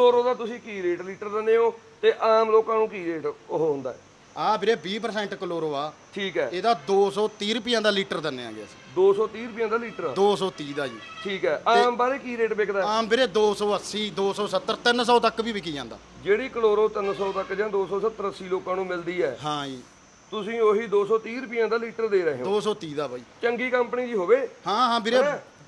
Chloro ਦਾ ਤੁਸੀਂ ਕੀ rate litre ਦਿੰਦੇ ਹੋ ਤੇ ਆਮ ਲੋਕਾਂ ਨੂੰ ਕੀ ਰੇਟ ਉਹ ਹੁੰਦਾ ਹੈ? ਆ ਵੀਰੇ 20% ਕਲੋਰੋ ਆ। ਠੀਕ ਹੈ। ਇਹਦਾ 230 ਰੁਪਈਆਂ ਦਾ ਲੀਟਰ ਦਿੰਨੇ ਆਂਗੇ ਅਸੀਂ। 230 ਰੁਪਏ ਦਾ ਲੀਟਰ? 230 ਦਾ ਜੀ। ਠੀਕ ਹੈ। ਆਮ ਬਾਰੇ ਕੀ ਰੇਟ ਵਿਕਦਾ ਹੈ? ਆਮ ਵੀਰੇ 280 270 300 ਤੱਕ ਵੀ ਵਿਕੀ ਜਾਂਦਾ। ਜਿਹੜੀ ਕਲੋਰੋ 300 ਤੱਕ ਜਾਂ 270 80 ਲੋਕਾਂ ਨੂੰ ਮਿਲਦੀ ਹੈ ਹਾਂ ਜੀ। ਤੁਸੀਂ ਉਹੀ 230 ਰੁਪਏ ਦਾ ਲੀਟਰ ਦੇ ਰਹੇ ਹੋ। 230 ਦਾ ਬਾਈ। ਚੰਗੀ ਕੰਪਨੀ ਦੀ ਹੋਵੇ। ਹਾਂ ਹਾਂ ਵੀਰੇ।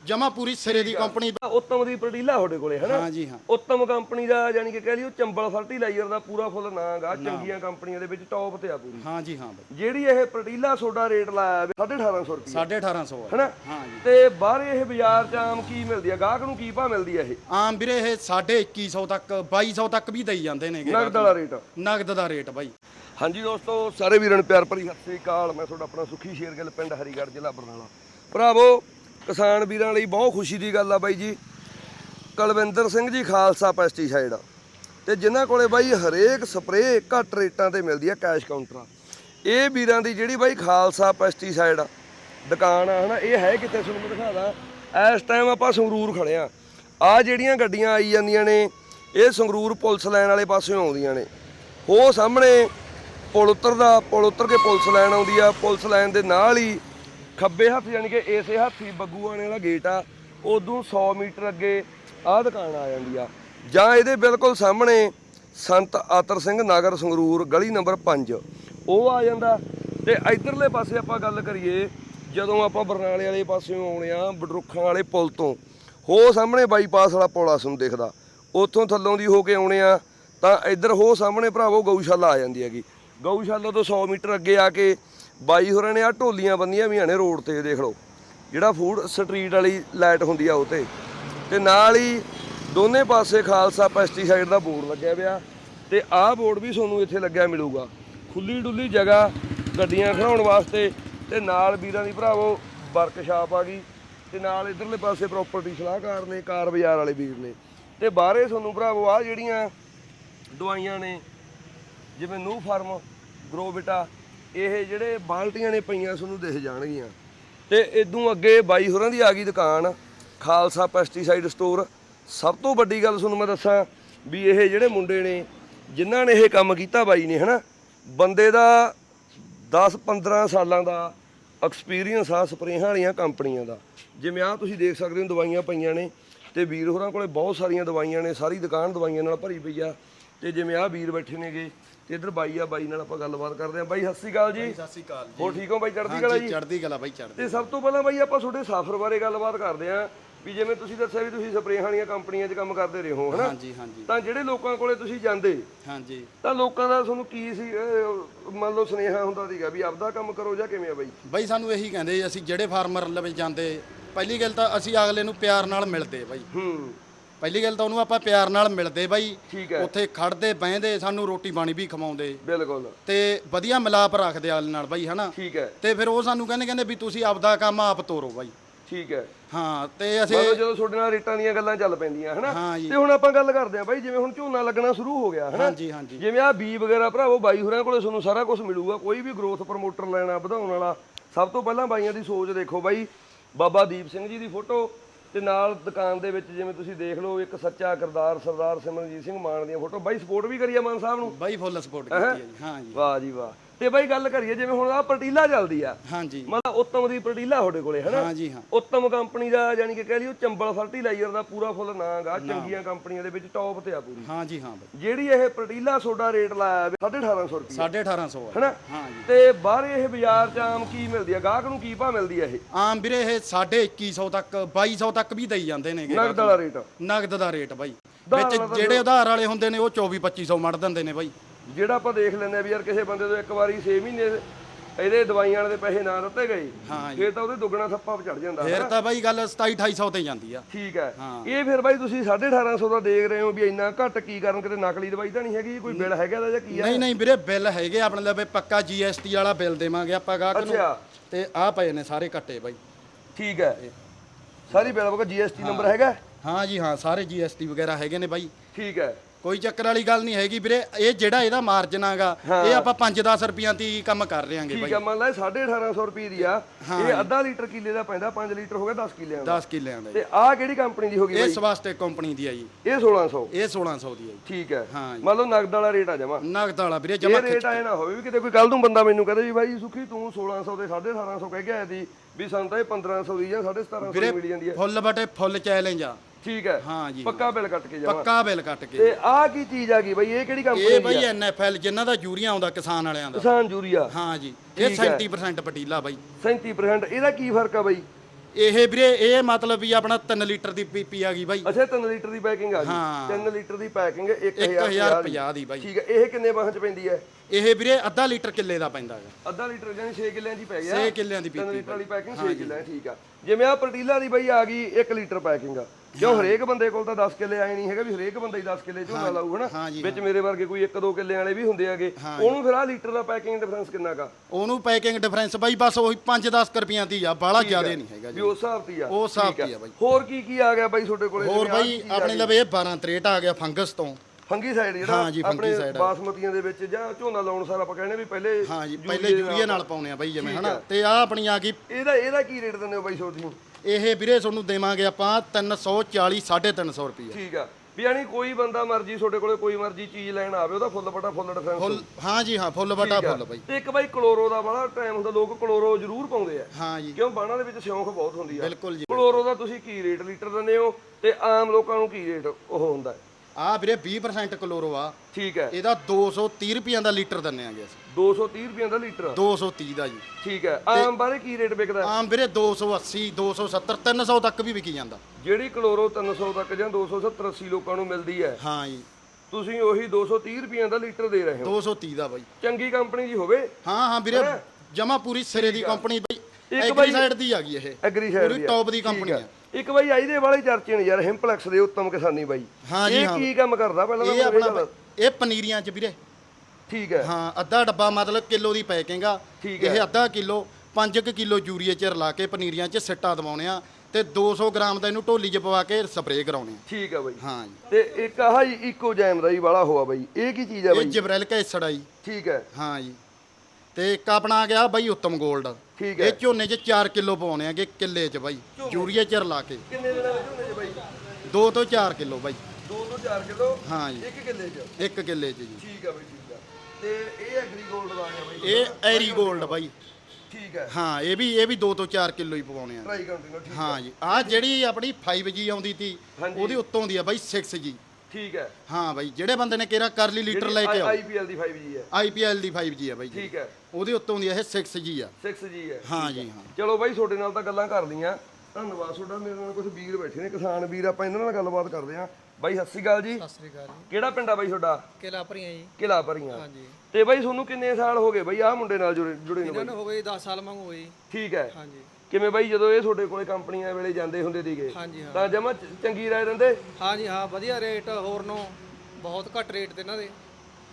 ਜਮਾ ਪੂਰੀ ਸਿਰੇ ਦੀ ਕੰਪਨੀ ਉੱਤਮ ਦੀ ਪਰਡੀਲਾ ਤੁਹਾਡੇ ਕੋਲੇ ਹੈ ਨਾ ਹਾਂ ਜੀ ਹਾਂ। ਉੱਤਮ ਕੰਪਨੀ ਦਾ ਯਾਨੀ ਕਿ ਕਹਿ ਲਿਓ ਚੰਬਲ ਫਰਟੀਲਾਈਜ਼ਰ ਦਾ ਪੂਰਾ ਫੁੱਲ ਨਾਂ ਗਾ ਚੰਗੀਆਂ ਕੰਪਨੀਆਂ ਦੇ ਵਿੱਚ ਟੌਪ ਤੇ ਆ ਪੂਰੀ। ਹਾਂ ਜੀ ਹਾਂ ਬਾਈ। ਜਿਹੜੀ ਇਹ ਪਰਡੀਲਾ ਸੋਡਾ ਰੇਟ ਲਾਇਆ ਵੇ 1850 ਰੁਪਏ 1850 ਆ। ਹੈਨਾ? ਹਾਂ ਜੀ। ਤੇ ਬਾਹਰ ਇਹ ਬਾਜ਼ਾਰ ਚ ਆਮ ਕੀ ਮਿਲਦੀ ਆ? ਗਾਹਕ ਨੂੰ ਕੀ ਭਾਅ ਮਿਲਦੀ ਆ ਇਹ? ਆਮ ਵੀਰੇ ਇਹ 2150 ਤੱਕ 2200 ਤੱਕ ਵੀ ਦੇਈ ਜਾਂਦੇ ਨੇਗੇ ਨਗਦ ਵਾਲਾ ਰੇਟ। ਨਗਦ ਦਾ ਰੇਟ ਬਾਈ। ਹਾਂਜੀ ਦੋਸਤੋ ਸਾਰੇ ਵੀਰਾਂ ਨੂੰ ਪਿਆਰ ਭਰੀ ਸਤਿ ਸ੍ਰੀ ਅਕਾਲ। ਮੈਂ ਤੁਹਾਡਾ ਆਪਣਾ ਸੁਖੀ ਸ਼ੇਰਗਿੱਲ ਪਿੰਡ ਹਰੀਗੜ੍ਹ ਜ਼ਿਲ੍ਹਾ ਬਰਨਾਲਾ। ਭਰਾਵੋ ਕਿਸਾਨ ਵੀਰਾਂ ਲਈ ਬਹੁਤ ਖੁਸ਼ੀ ਦੀ ਗੱਲ ਆ ਬਾਈ ਜੀ। ਕੁਲਵਿੰਦਰ ਸਿੰਘ ਜੀ ਖਾਲਸਾ ਪੈਸਟੀਸਾਈਡ ਤੇ ਜਿਨ੍ਹਾਂ ਕੋਲੇ ਬਾਈ ਹਰੇਕ ਸਪਰੇਅ ਘੱਟ ਰੇਟਾਂ ਤੇ ਮਿਲਦੀ ਆ ਕੈਸ਼ ਕਾਊਂਟਰਾਂ ਇਹ ਵੀਰਾਂ ਦੀ ਜਿਹੜੀ ਬਾਈ ਖਾਲਸਾ ਪੈਸਟੀਸਾਈਡ ਦੁਕਾਨ ਆ, ਹਨਾ, ਇਹ ਹੈ ਕਿਤੇ ਤੁਹਾਨੂੰ ਮੈਂ ਦਿਖਾਦਾ ਇਸ ਟਾਈਮ ਆਪਾਂ ਸੰਗਰੂਰ ਖੜੇ ਆ। ਆ ਜਿਹੜੀਆਂ ਗੱਡੀਆਂ ਆਈ ਜਾਂਦੀਆਂ ਨੇ, ਇਹ ਸੰਗਰੂਰ ਪੁਲਿਸ ਲਾਈਨ ਵਾਲੇ ਪਾਸਿਓਂ ਆਉਂਦੀਆਂ ਨੇ। ਉਹ ਸਾਹਮਣੇ ਪੁਲ ਉਤਰਦਾ, ਪੁਲ ਉਤਰ ਕੇ ਪੁਲਿਸ ਲਾਈਨ ਆਉਂਦੀ ਆ। ਪੁਲਿਸ ਲਾਈਨ ਦੇ ਨਾਲ ਹੀ ਖੱਬੇ ਹੱਥ ਯਾਨੀ ਕਿ ਇਸੇ ਹੱਥੀ ਬੱਗੂਆਣੇ ਵਾਲਾ ਗੇਟ ਆ, ਉਦੋਂ 100 ਮੀਟਰ ਅੱਗੇ ਆਹ ਦੁਕਾਨ ਆ ਜਾਂਦੀ ਆ। ਜਾਂ ਇਹਦੇ ਬਿਲਕੁਲ ਸਾਹਮਣੇ ਸੰਤ ਆਤਰ ਸਿੰਘ ਨਗਰ ਸੰਗਰੂਰ, ਗਲੀ ਨੰਬਰ 5 ਉਹ ਆ ਜਾਂਦਾ ਤੇ ਇਧਰਲੇ ਪਾਸੇ ਆਪਾਂ ਗੱਲ ਕਰੀਏ, ਜਦੋਂ ਆਪਾਂ ਬਰਨਾਲੇ ਵਾਲੇ ਪਾਸਿਓਂ ਆਉਣੇ ਆ, ਬਡਰੁੱਖਾਂ ਵਾਲੇ ਪੁਲ ਤੋਂ, ਹੋ ਸਾਹਮਣੇ ਬਾਈਪਾਸ ਵਾਲਾ ਪੁਲ ਆ ਸਾਨੂੰ ਦਿਖਦਾ। ਉੱਥੋਂ ਥੱਲੋਂ ਦੀ ਹੋ ਕੇ ਆਉਣੇ ਆ, ਤਾਂ ਇੱਧਰ ਹੋ ਸਾਹਮਣੇ ਭਰਾਵੋ ਗਊਸ਼ਾਲਾ ਆ ਜਾਂਦੀ ਹੈਗੀ। ਗਊਸ਼ਾਲਾ ਤੋਂ 100 ਮੀਟਰ ਅੱਗੇ ਆ ਕੇ ਬਾਈ ਹੋਰਾਂ ਨੇ ਆ ਢੋਲੀਆਂ ਬੰਦੀਆਂ ਵੀ ਨੇ ਰੋਡ ਤੇ, ਦੇਖ ਲਓ। ਜਿਹੜਾ ਫੂਡ ਸਟਰੀਟ ਵਾਲੀ ਲਾਈਟ ਹੁੰਦੀ ਆ ਉਹ ਤੇ ਤੇ ਨਾਲ ਹੀ ਦੋਨੇ ਪਾਸੇ ਖਾਲਸਾ ਪੈਸਟੀਸਾਈਡ ਦਾ ਬੋਰਡ ਲੱਗਿਆ ਪਿਆ। ਤੇ ਆਹ ਬੋਰਡ ਵੀ ਤੁਹਾਨੂੰ ਇੱਥੇ ਲੱਗਿਆ ਮਿਲੂਗਾ। ਖੁੱਲੀ ਡੁੱਲੀ ਜਗ੍ਹਾ ਗੱਡੀਆਂ ਖੜਾਉਣ ਵਾਸਤੇ ਤੇ ਨਾਲ ਵੀਰਾਂ ਦੀ ਭਰਾਵੋ ਵਰਕਸ਼ਾਪ ਆ ਗਈ। ਤੇ ਨਾਲ ਇਧਰਲੇ ਪਾਸੇ ਪ੍ਰਾਪਰਟੀ ਸਲਾਹਕਾਰ ਨੇ, ਕਾਰ ਬਾਜ਼ਾਰ ਵਾਲੇ ਵੀਰ ਨੇ। ਤੇ ਬਾਹਰੇ ਤੁਹਾਨੂੰ ਭਰਾਵੋ ਆ ਜਿਹੜੀਆਂ ਦਵਾਈਆਂ ਨੇ, ਜਿਵੇਂ ਨੂ ਫਾਰਮ ਗਰੋਬਿਟਾ ਇਹ ਜਿਹੜੇ ਬਾਲਟੀਆਂ ਨੇ ਪਈਆਂ, ਤੁਹਾਨੂੰ ਦਿਖ ਜਾਣਗੀਆਂ। ਤੇ ਇਦੋਂ ਅੱਗੇ ਬਾਈ ਹੋਰਾਂ ਦੀ ਆ ਗਈ ਦੁਕਾਨ, ਖਾਲਸਾ ਪੈਸਟੀਸਾਈਡ ਸਟੋਰ ਸਭ ਤੋਂ ਵੱਡੀ ਗੱਲ ਤੁਹਾਨੂੰ ਮੈਂ ਦੱਸਾਂ ਵੀ ਇਹ ਜਿਹੜੇ ਮੁੰਡੇ ਨੇ, ਜਿਨ੍ਹਾਂ ਨੇ ਇਹ ਕੰਮ ਕੀਤਾ ਬਾਈ ਨੇ, ਹਨਾ? ਬੰਦੇ ਦਾ 10-15 ਸਾਲਾਂ ਦਾ ਐਕਸਪੀਰੀਅੰਸ ਆ ਸਪਰੇਹਾਂ ਵਾਲੀਆਂ ਕੰਪਨੀਆਂ ਦਾ। ਜਿਵੇਂ ਆ ਤੁਸੀਂ ਦੇਖ ਸਕਦੇ ਹੋ, ਦਵਾਈਆਂ ਪਈਆਂ ਨੇ ਤੇ ਵੀਰ ਹੋਰਾਂ ਕੋਲੇ ਬਹੁਤ ਸਾਰੀਆਂ ਦਵਾਈਆਂ ਨੇ, ਸਾਰੀ ਦੁਕਾਨ ਦਵਾਈਆਂ ਨਾਲ ਭਰੀ ਪਈ ਆ। ਤੇ ਜਿਵੇਂ ਆ ਵੀਰ ਬੈਠੇ ਨੇਗੇ ਤੇ ਇਧਰ ਬਾਈ ਆ ਬਾਈ ਨਾਲ ਆਪਾਂ ਗੱਲਬਾਤ ਕਰਦੇ ਆ ਬਾਈ ਸਤਿ ਸ੍ਰੀ ਅਕਾਲ ਜੀ। ਸਤਿ ਸ਼੍ਰੀ ਅਕਾਲ ਹੋਰ ਠੀਕ ਹੋ ਬਾਈ ਚੜ੍ਹਦੀ ਕਲਾ ਜੀ? ਚੜਦੀ ਕਲਾ ਬਾਈ ਚੜਦੀ ਤੇ ਸਭ ਤੋਂ ਪਹਿਲਾਂ ਬਾਈ ਆਪਾਂ ਤੁਹਾਡੇ ਸਾਫਰ ਬਾਰੇ ਗੱਲਬਾਤ ਕਰਦੇ ਆ ਵੀ ਜਿਵੇਂ ਤੁਸੀਂ ਦੱਸਿਆ ਵੀ ਤੁਸੀਂ ਸਪਰੇਹਾਂ ਵਾਲੀਆਂ ਕੰਪਨੀਆਂ 'ਚ ਕੰਮ ਕਰਦੇ ਰਹੇ ਹੋ ਹਨਾ? ਹਾਂਜੀ ਹਾਂਜੀ। ਤਾਂ ਜਿਹੜੇ ਲੋਕਾਂ ਕੋਲੇ ਤੁਸੀਂ ਜਾਂਦੇ ਹਾਂਜੀ। ਤਾਂ ਲੋਕਾਂ ਦਾ ਤੁਹਾਨੂੰ ਕੀ ਸੀ ਅਹ, ਮੰਨ ਲਓ ਸੁਨੇਹਾ ਹੁੰਦਾ ਸੀਗਾ ਵੀ ਆਪਦਾ ਕੰਮ ਕਰੋ ਜਾਂ ਕਿਵੇਂ ਆ ਬਾਈ? ਬਾਈ ਸਾਨੂੰ ਇਹੀ ਕਹਿੰਦੇ ਜੀ, ਅਸੀਂ ਜਿਹੜੇ ਫਾਰਮਰ ਲਵੇ ਜਾਂਦੇ ਪਹਿਲੀ ਗੱਲ ਤਾਂ ਅਸੀਂ ਅਗਲੇ ਨੂੰ ਪਿਆਰ ਨਾਲ ਮਿਲਦੇ ਬਾਈ। ਹੂੰ। ਪਹਿਲੀ ਗੱਲ ਤਾਂ ਉਹਨੂੰ ਆਪਾਂ ਪਿਆਰ ਨਾਲ ਮਿਲਦੇ ਬਾਈ। ਠੀਕ ਹੈ। ਉੱਥੇ ਖੜਦੇ ਬਹਿੰਦੇ ਸਾਨੂੰ ਰੋਟੀ ਪਾਣੀ ਵੀ ਖਵਾਉਂਦੇ। ਬਿਲਕੁਲ। ਤੇ ਵਧੀਆ ਮਿਲਾਪ ਰੱਖਦੇ ਆਲੇ ਨਾਲ ਬਾਈ ਹਨਾ? ਠੀਕ ਹੈ। ਤੇ ਫਿਰ ਉਹ ਸਾਨੂੰ ਕਹਿੰਦੇ ਕਹਿੰਦੇ ਵੀ ਤੁਸੀਂ ਆਪਦਾ ਕੰਮ ਆਪ ਤੋਰੋ ਬਾਈ। ਠੀਕ ਹੈ। ਹਾਂ ਤੇ ਅਸੀਂ ਜਦੋਂ ਤੁਹਾਡੇ ਨਾਲ ਰੇਟਾਂ ਦੀਆਂ ਗੱਲਾਂ ਚੱਲ ਪੈਂਦੀਆਂ ਹਨਾ? ਹਾਂ ਜੀ। ਤੇ ਹੁਣ ਆਪਾਂ ਗੱਲ ਕਰਦੇ ਆ ਬਾਈ ਜਿਵੇਂ ਹੁਣ ਝੋਨਾ ਲੱਗਣਾ ਸ਼ੁਰੂ ਹੋ ਗਿਆ ਹਨਾ? ਹਾਂਜੀ ਹਾਂਜੀ। ਜਿਵੇਂ ਆ ਬੀ ਵਗੈਰਾ ਭਰਾਵੋ ਬਾਈ ਹੋਰਾਂ ਕੋਲੇ ਤੁਹਾਨੂੰ ਸਾਰਾ ਕੁਝ ਮਿਲੂਗਾ ਕੋਈ ਵੀ ਗਰੋਥ ਪ੍ਰਮੋਟਰ ਲੈਣਾ ਵਧਾਉਣ ਵਾਲਾ। ਸਭ ਤੋਂ ਪਹਿਲਾਂ ਬਾਈਆਂ ਦੀ ਸੋਚ ਦੇਖੋ ਬਾਈ। ਬਾਬਾ ਦੀਪ ਸਿੰਘ ਜੀ ਦੀ ਫੋਟੋ ਤੇ ਨਾਲ ਦੁਕਾਨ ਦੇ ਵਿੱਚ ਜਿਵੇਂ ਤੁਸੀਂ ਦੇਖ ਲਓ ਇੱਕ ਸੱਚਾ ਕਿਰਦਾਰ ਸਰਦਾਰ ਸਿਮਰਨਜੀਤ ਸਿੰਘ ਮਾਨ ਦੀਆਂ ਫੋਟੋ। ਬਾਈ ਸਪੋਰਟ ਵੀ ਕਰੀ ਆ ਮਾਨ ਸਾਹਿਬ ਨੂੰ? ਬਾਈ ਫੁੱਲ ਸਪੋਰਟ ਕੀਤੀ ਹੈ ਜੀ। ਹਾਂ ਜੀ। ਵਾਹ ਜੀ ਵਾਹ। ਤੇ ਬਾਈ ਗੱਲ ਕਰੀਏ ਜਿਵੇਂ ਹੁਣ ਆ ਪਰਟੀਲਾ ਚੱਲਦੀ ਆ। ਹਾਂਜੀ। ਮਤਲਬ ਉੱਤਮ ਦੀ ਪਰਟੀਲਾ ਤੁਹਾਡੇ ਕੋਲੇ ਹਨਾ? ਹਾਂ ਜੀ ਹਾਂ। ਉੱਤਮ ਕੰਪਨੀ ਦਾ ਯਾਨੀ ਕਿ ਕਹਿ ਲਿਓ ਚੰਬਲ ਫਰਟੀਲਾਈਜ਼ਰ ਦਾ ਪੂਰਾ ਫੁੱਲ ਨਾਂ ਗਾ ਚੰਗੀਆਂ ਕੰਪਨੀਆਂ ਦੇ ਵਿੱਚ ਟੌਪ ਤੇ ਆ ਪੂਰੀ। ਹਾਂ ਜੀ ਹਾਂ ਬਾਈ। ਜਿਹੜੀ ਇਹ ਪਰਟੀਲਾ ਸੋਡਾ ਰੇਟ ਲਾਇਆ ਵੇ 1850 ਰੁਪਏ 1850 ਆ। ਹਨਾ? ਹਾਂ ਜੀ। ਤੇ ਬਾਹਰ ਇਹ ਬਾਜ਼ਾਰ ਚ ਆਮ ਕੀ ਮਿਲਦੀ ਆ? ਗਾਹਕ ਨੂੰ ਕੀ ਭਾਅ ਮਿਲਦੀ ਆ ਇਹ? ਆਮ ਵੀਰੇ ਇਹ 2150 ਤੱਕ 2200 ਤੱਕ ਵੀ ਦੇਈ ਜਾਂਦੇ ਨੇਗੇ ਨਗਦ ਵਾਲਾ ਰੇਟ। ਨਗਦ ਦਾ ਰੇਟ ਬਾਈ। ਵਿੱਚ ਜਿਹੜੇ ਉਧਾਰ ਵਾਲੇ ਹੁੰਦੇ ਨੇ ਉਹ 24 2500 ਮੜ ਦਿੰਦੇ ਨੇ ਬਾਈ। ਜਿਹੜਾ ਆਪਾਂ ਦੇਖ ਲੈਂਦੇ ਆ ਵੀ ਯਾਰ ਕਿਸੇ ਬੰਦੇ ਤੋਂ ਇੱਕ ਵਾਰੀ 6 ਮਹੀਨੇ ਇਹਦੇ ਦਵਾਈਆਂ ਵਾਲੇ ਦੇ ਪੈਸੇ ਨਾ ਦਿੱਤੇ ਗਏ ਹਾਂ ਫੇਰ ਤਾਂ ਉਹਦੇ ਦੁੱਗਣਾ ਥੱਪਾ ਚੜ ਜਾਂਦਾ ਫੇਰ ਤਾਂ ਬਾਈ ਗੱਲ 27 2800 ਤੇ ਜਾਂਦੀ ਆ। ਠੀਕ ਹੈ। ਹਾਂ। ਇਹ ਫਿਰ ਬਾਈ ਤੁਸੀਂ 1850 ਦਾ ਦੇਖ ਰਹੇ ਹੋ ਵੀ ਇੰਨਾ ਘੱਟ ਕੀ ਕਰਨ ਕਿਤੇ ਨਕਲੀ ਦਵਾਈ ਤਾਂ ਨਹੀਂ ਹੈਗੀ? ਕੋਈ ਬਿੱਲ ਹੈਗਾ ਦਾ ਜਾਂ ਕੀ ਆ ਨਹੀਂ ਨਹੀਂ ਵੀਰੇ ਬਿੱਲ ਹੈਗੇ ਆਪਣੇ ਲਵੇ ਪੱਕਾ GST ਵਾਲਾ ਬਿੱਲ ਦੇਵਾਂਗੇ ਆਪਾਂ ਗਾਹਕ ਨੂੰ। ਅੱਛਾ। ਤੇ ਆ ਪਏ ਨੇ ਸਾਰੇ ਕੱਟੇ ਬਾਈ। ਠੀਕ ਹੈ। ਸਾਰੀ ਬਿੱਲ ਬਕ ਜੀਐਸਟੀ ਨੰਬਰ ਹੈਗਾ? ਹਾਂ ਜੀ ਹਾਂ ਸਾਰੇ GST ਵਗੈਰਾ ਹੈਗੇ ਨੇ ਬਾਈ। ਠੀਕ ਹੈ। ਕੋਈ ਚੱਕਰ ਵਾਲੀ ਗੱਲ ਨਹੀਂ ਹੈਗੀ ਵੀਰੇ ਇਹ ਜਿਹੜਾ ਇਹਦਾ ਮਾਰਜਨ ਆਗਾ ਇਹ ਆਪਾਂ 5-10 ਰੁਪਈਆਂ ਦੀ ਕੰਮ ਕਰ ਰਹੇਾਂਗੇ ਠੀਕ ਬਾਈ। ਹੈ ਮੰਨ ਲੈ 1850 ਰੁਪਏ ਦੀ ਆ ਇਹ ਅੱਧਾ ਲੀਟਰ ਕਿੱਲੇ ਦਾ ਪੈਂਦਾ 5 ਲੀਟਰ ਹੋ ਗਿਆ 10 ਕਿੱਲਿਆਂ ਦਾ। 10 ਕਿੱਲਿਆਂ ਦਾ। ਤੇ ਆਹ ਕਿਹੜੀ ਕੰਪਨੀ ਦੀ ਹੋ ਗਈ ਇਹ ਬਾਈ? ਸਵਾਸਟੇ ਕੰਪਨੀ ਦੀ ਆ ਜੀ। ਇਹ 1600 ਇਹ 1600 ਦੀ ਆ ਜੀ। ਠੀਕ ਹੈ। ਮੰਨ ਲਓ ਨਗਦ ਵਾਲਾ ਰੇਟ ਆ ਜਮਾ। ਨਗਦ ਵਾਲਾ ਵੀਰੇ ਇਹ ਜਮਾ ਰੇਟ ਆਏ ਨਾ ਹੋਵੇ ਵੀ ਕਿਤੇ ਕੋਈ ਕੱਲ ਨੂੰ ਬੰਦਾ ਮੈਨੂੰ ਕਹਦੇ ਵੀ ਬਾਈ ਸੁਖੀ ਤੂੰ 1600 ਤੇ 1850 ਕਹਿ ਕੇ ਆਇਆ ਸੀ ਵੀ ਸਾਨੂੰ ਤਾਂ ਇਹ 1500 ਦੀ ਜਾਂ 1750 ਦੀ ਮਿਲ ਜਾਂਦੀ ਹੈ ਫੁੱਲ ਬਟੇ ਫੁੱਲ ਚੈਲੰਜ ਆ। ਠੀਕ ਹੈ। ਹਾਂ ਜੀ। ਪੱਕਾ ਬਿੱਲ ਕੱਟ ਕੇ ਜਾਵਾ। ਪੱਕਾ ਬਿੱਲ ਕੱਟ ਕੇ। ਤੇ ਆਹ ਕੀ ਚੀਜ਼ ਆ ਗਈ ਬਾਈ? ਇਹ ਕਿਹੜੀ ਕੰਪਨੀ ਇਹ ਬਾਈ ਐਨਐਫਐਲ ਜਿਨ੍ਹਾਂ ਦਾ ਯੂਰੀਆ ਆਉਂਦਾ ਕਿਸਾਨ ਵਾਲਿਆਂ ਦਾ। ਕਿਸਾਨ ਯੂਰੀਆ। ਹਾਂ ਜੀ। ਇਹ 37% ਪਟੀਲਾ ਬਾਈ। 37% ਇਹਦਾ ਕੀ ਫ਼ਰਕ ਆ ਬਾਈ? ਇਹ ਵੀਰੇ ਇਹ ਮਤਲਬ ਵੀ ਆਪਣਾ 3 ਲੀਟਰ ਦੀ ਪੀਪੀ ਆ ਗਈ ਬਾਈ। ਅੱਛਾ 3 ਲੀਟਰ ਦੀ ਪੈਕਿੰਗ ਆ ਗਈ। ਹਾਂ। 3 ਲੀਟਰ ਦੀ ਪੈਕਿੰਗ 1000 1050 ਦੀ। ਬਾਈ। ਠੀਕ ਹੈ। ਇਹ ਕਿੰਨੇ ਬਾਹਾਂ ਚ ਪੈਂਦੀ ਹੈ? ਇਹ ਵੀਰੇ ਅੱਧਾ ਲੀਟਰ ਕਿੱਲੇ ਦਾ ਪੈਂਦਾ ਹੈਗਾ। ਅੱਧਾ ਲੀਟਰ ਜਾਨੀ 6 ਕਿੱਲਿਆਂ ਦੀ ਪੈ ਗਿਆ। 6 ਕਿੱਲਿਆਂ ਦੀ 3 ਪੀਪੀ ਲੀਟਰ ਵਾਲੀ ਪੈਕਿੰਗ 6 ਕਿੱਲਿਆਂ ਠੀਕ ਆ। ਜਿਵੇਂ ਆ ਪਟੀਲਾ ਦੀ ਬਈ ਆ ਗਈ 1 ਲੀਟਰ ਪੈਕਿੰਗ। ਆ ਕਿਉਂ ਹਰੇਕ ਬੰਦੇ ਕੋਲ ਤਾਂ 10 ਕਿੱਲੇ ਆਏ ਨਹੀਂ ਹੈਗਾ ਵੀ ਹਰੇਕ ਬੰਦਾ ਹੀ 10 ਕਿੱਲੇ ਝੋਨਾ ਲਾਊ ਹਨਾ? ਵਿੱਚ ਮੇਰੇ ਵਰਗੇ ਕੋਈ 1-2 ਕਿੱਲੇ ਵਾਲੇ ਵੀ ਹੁੰਦੇ ਹੈਗੇ। ਉਹਨੂੰ ਫਿਰ ਆ ਲੀਟਰ ਦਾ ਪੈਕਿੰਗ ਡਿਫਰੈਂਸ ਕਿੰਨਾ ਕਾ ਉਹਨੂੰ ਪੈਕਿੰਗ ਡਿਫਰੈਂਸ ਬਾਈ ਬਸ ਉਹੀ 5-10 ਰੁਪਈਆਂ ਦੀ ਆ ਬਾਹਲਾ ਜ਼ਿਆਦਾ ਨਹੀਂ ਹੈਗਾ ਵੀ ਜੀ। ਉਸ ਹਿਸਾਬ ਦੀ ਆ। ਉਹ ਹਿਸਾਬ। ਦੀ ਆ। ਬਾਈ। ਹੋਰ ਕੀ ਕੀ ਆ ਗਿਆ ਬਾਈ ਤੁਹਾਡੇ ਕੋਲੇ? ਹੋਰ ਬਾਈ ਆਪਣੇ। ਲਵੇ ਇਹ 12 63 ਆ ਗਿਆ ਫੰਗਸ ਤੋਂ। ਫੰਗੀ ਸਾਈਡ ਜਿਹੜਾ ਆਪਣੇ। ਬਾਸਮਤੀਆਂ ਦੇ ਵਿੱਚ ਜਾਂ ਝੋਨਾ ਲਾਉਣ ਸਾਰ ਆਪਾਂ ਕਹਿੰਦੇ ਵੀ ਪਹਿਲੇ ਹਾਂ ਜੀ ਪਹਿਲੇ ਯੂਰੀਆ ਨਾਲ ਪਾਉਣੇ ਆ ਬਾਈ ਜਿਵੇਂ ਹਨਾ। ਤੇ ਆ ਆਪਣੀ ਆ ਗਈ ਇਹਦਾ ਇਹਦਾ ਕੀ ਰੇਟ ਦਿੰਦੇ ਹੋ ਬਾਈ ਛੋਟੀ ਇਹ ਵੀਰੇ ਤੁਹਾਨੂੰ ਦੇਵਾਂਗੇ ਆਪਾਂ 340 350 ਰੁਪਏ ਠੀਕ ਆ। ਵੀ ਯਾਨੀ ਕੋਈ ਬੰਦਾ ਮਰਜ਼ੀ ਤੁਹਾਡੇ ਕੋਲੇ ਕੋਈ ਮਰਜ਼ੀ ਚੀਜ਼ ਲੈਣ ਆਵੇ ਉਹਦਾ ਫੁੱਲ ਬਟਾ ਫੁੱਲ ਡਿਫਰੈਂਸ ਫੁੱਲ ਹਾਂ ਜੀ ਹਾਂ ਫੁੱਲ ਬਟਾ ਫੁੱਲ ਬਾਈ। ਤੇ ਇੱਕ ਬਾਈ ਕਲੋਰੋ ਦਾ ਬੜਾ ਟਾਈਮ ਹੁੰਦਾ ਲੋਕ ਕਲੋਰੋ ਜ਼ਰੂਰ ਪਾਉਂਦੇ ਆ। ਹਾਂ ਜੀ। ਕਿਉਂ? ਬਾਣਾ ਦੇ ਵਿੱਚ ਸਿਉਂਖ ਬਹੁਤ ਹੁੰਦੀ ਆ। ਬਿਲਕੁਲ ਜੀ। ਕਲੋਰੋ ਦਾ ਤੁਸੀਂ ਕੀ ਰੇਟ ਲੀਟਰ ਦਿੰਦੇ ਹੋ ਤੇ ਆਮ ਲੋਕਾਂ ਨੂੰ ਕੀ ਰੇਟ ਉਹ ਹੁੰਦਾ? ਹੈ? ਆ ਵੀਰੇ 20% ਕਲੋਰੋ ਆ। ਠੀਕ ਹੈ। ਇਹਦਾ 230 ਰੁਪਈਆਂ ਦਾ ਲੀਟਰ ਦਿੰਨੇ ਆਂਗੇ ਅਸੀਂ। 230 ਰੁਪਏ ਦਾ ਲੀਟਰ? 230 ਦਾ ਜੀ। ਠੀਕ ਹੈ। ਆਮ ਬਾਰੇ ਕੀ ਰੇਟ ਵਿਕਦਾ? ਹੈ? ਆਮ ਵੀਰੇ 280 270 300 ਤੱਕ ਵੀ ਵਿਕੀ ਜਾਂਦਾ। ਜਿਹੜੀ ਕਲੋਰੋ 300 ਤੱਕ ਜਾਂ 270 80 ਲੋਕਾਂ ਨੂੰ ਮਿਲਦੀ ਹੈ ਹਾਂ ਜੀ। ਤੁਸੀਂ ਉਹੀ 230 ਰੁਪਏ ਦਾ ਲੀਟਰ ਦੇ ਰਹੇ ਹੋ। 230 ਦਾ ਬਾਈ। ਚੰਗੀ ਕੰਪਨੀ ਦੀ ਹੋਵੇ। ਹਾਂ ਹਾਂ ਵੀਰੇ ਜਮਾ ਪੂਰੀ ਸਿਰੇ ਦੀ ਕੰਪਨੀ ਬਾਈ। ਇੱਕ ਐਗਰੀ ਸਾਈਡ ਦੀ ਆ ਗਈ ਇਹ। ਐਗਰੀ ਸਾਈਡ ਪੂਰੀ ਟੌਪ ਦੀ ਕੰਪਨੀ ਆ। ਇੱਕ ਬਾਈ ਇਹਦੇ ਵਾਲੇ ਚਰਚੇ ਨੇ ਯਾਰ ਹਿੰਪਲੈਕਸ ਦੇ ਉੱਤਮ ਕਿਸਾਨੀ ਬਾਈ। ਹਾਂ ਜੀ, ਇਹ ਹਾਂ। ਕੀ ਕੰਮ ਕਰਦਾ ਪਹਿਲਾਂ ਤਾਂ ਇਹ ਮੈਨੂੰ ਇਹ ਆਪਣਾ ਗੱਲ- ਇਹ ਪਨੀਰੀਆਂ ਚ ਵੀਰੇ। ਠੀਕ ਹੈ। ਹਾਂ ਅੱਧਾ ਡੱਬਾ ਮਤਲਬ ਕਿਲੋ ਦੀ ਪੈਕਿੰਗ ਠੀਕ ਇਹ ਅੱਧਾ ਕਿਲੋ 5 ਕਿਲੋ ਯੂਰੀਆ ਚ ਰਲਾ ਕੇ ਪਨੀਰੀਆਂ ਚ ਸਿੱਟਾ ਦਵਾਉਣੇ ਆ ਤੇ 200 ਗ੍ਰਾਮ ਦਾ ਇਹਨੂੰ ਢੋਲੀ ਚ ਪਵਾ ਕੇ ਸਪਰੇਅ ਕਰਾਉਣੇ ਆ। ਠੀਕ ਹੈ ਬਾਈ। ਹਾਂ ਜੀ। ਤੇ ਇੱਕ ਆਹ ਜੀ ਇਕੋ ਜੈਮ ਦਾ ਹੀ ਵਾਲਾ ਹੋਆ ਬਾਈ। ਇਹ ਕੀ ਚੀਜ਼ ਹੈ ਇਹ ਬਾਈ? ਜਬਰੈਲ ਕੈਸੜ ਜੀ। ਠੀਕ ਹੈ। ਹਾਂ ਜੀ। ਤੇ ਇੱਕ ਆਪਣਾ ਆ ਗਿਆ ਬਾਈ ਉੱਤਮ 골ਡ ਠੀਕ ਹੈ। ਇਹ ਝੋਨੇ 'ਚ 4 ਕਿਲੋ ਪਵਾਉਣੇ ਆਗੇ ਕਿੱਲੇ 'ਚ ਬਾਈ। ਯੂਰੀਆ ਚ ਰਲਾ ਕੇ। ਕਿੰਨੇ ਦਿਨਾਂ ਵਿੱਚ ਹੁੰਦੇ ਜੀ ਬਾਈ? 2 ਤੋਂ 4 ਕਿਲੋ ਬਾਈ। 2 ਤੋਂ 4 ਕਿਲੋ? ਹਾਂ ਜੀ। ਇੱਕ ਕਿੱਲੇ 'ਚ? ਇੱਕ ਕਿੱਲੇ 'ਚ ਜੀ। ਠੀਕ ਹੈ ਬਾਈ ਠੀਕ ਹੈ ਤੇ ਇਹ ਐਗਰੀ ਗੋਲਡ ਦਾ ਆ ਗਿਆ ਬਾਈ। ਇਹ ਐਰੀ 골ਡ ਬਾਈ। ਠੀਕ ਹੈ। ਹਾਂ ਇਹ ਵੀ ਇਹ ਵੀ 2 ਤੋਂ 4 ਕਿਲੋ ਹੀ ਪਵਾਉਣੇ ਆ। ਟਰਾਈ ਕੰਟੀਨਿਊ ਠੀਕ ਹਾਂ ਜੀ। ਆ ਜਿਹੜੀ ਆਪਣੀ 5G ਆਉਂਦੀ ਤੀ। ਉਹਦੀ ਉੱਤੋਂ ਦੀ ਆ ਬਾਈ 6G ਠੀਕ ਹੈ। ਹਾਂ ਬਾਈ ਜਿਹੜੇ ਬੰਦੇ ਨੇ ਕਿਹੜਾ ਕਰ ਲਈ ਲੀਟਰ ਲੈ ਕੇ ਆਓ। ਆਈਪੀਐਲ ਦੀ 5G ਹੈ। IPL ਦੀ 5G ਆ ਬਾਈ ਜੀ। ਠੀਕ ਹੈ। ਉਹਦੇ ਉੱਤੋਂ ਦੀ ਇਹ 6G ਆ। 6G ਹੈ ਹਾਂ ਜੀ ਹਾਂ। ਚਲੋ ਬਾਈ ਤੁਹਾਡੇ ਨਾਲ ਤਾਂ ਗੱਲਾਂ ਕਰ ਲੀਆਂ ਧੰਨਵਾਦ ਤੁਹਾਡਾ ਮੇਰੇ ਨਾਲ ਕੁਝ ਵੀਰ ਬੈਠੇ ਨੇ ਕਿਸਾਨ ਵੀਰ ਆਪਾਂ ਇਹਨਾਂ ਨਾਲ ਗੱਲਬਾਤ ਕਰਦੇ ਆਂ ਬਾਈ ਸਤਿ ਸ਼੍ਰੀ ਅਕਾਲ ਜੀ। ਸਤਿ ਸ੍ਰੀ ਅਕਾਲ ਜੀ। ਕਿਹੜਾ ਪਿੰਡ ਆ ਬਾਈ ਤੁਹਾਡਾ? ਕਿਲਾ ਭਰੀਆਂ ਜੀ। ਕਿਲਾ ਭਰੀਆਂ। ਹਾਂਜੀ ਤੇ ਬਾਈ ਤੁਹਾਨੂੰ ਕਿੰਨੇ ਸਾਲ ਹੋ ਗਏ ਬਾਈ ਆਹ ਮੁੰਡੇ ਨਾਲ ਜੁੜੇ ਜੁੜੇ ਨੇ ਇਹਨਾਂ ਨੂੰ ਹੋ ਗਏ 10 ਸਾਲ ਮੰਗੋ ਹੋਏ ਠੀਕ ਹੈ। ਹਾਂਜੀ ਕਿਵੇਂ ਬਾਈ ਜਦੋਂ ਇਹ ਤੁਹਾਡੇ ਕੋਲੇ ਕੰਪਨੀਆਂ ਵੇਲੇ ਜਾਂਦੇ ਹੁੰਦੇ ਸੀਗੇ ਹਾਂਜੀ ਹਾਂ। ਤਾਂ ਜਮਾ ਚੰਗੀ ਰਾਏ ਦਿੰਦੇ? ਹਾਂਜੀ ਹਾਂ ਵਧੀਆ ਰੇਟ ਹੋਰ ਨੂੰ ਬਹੁਤ ਘੱਟ ਰੇਟ ਤੇ ਇਹਨਾਂ ਦੇ।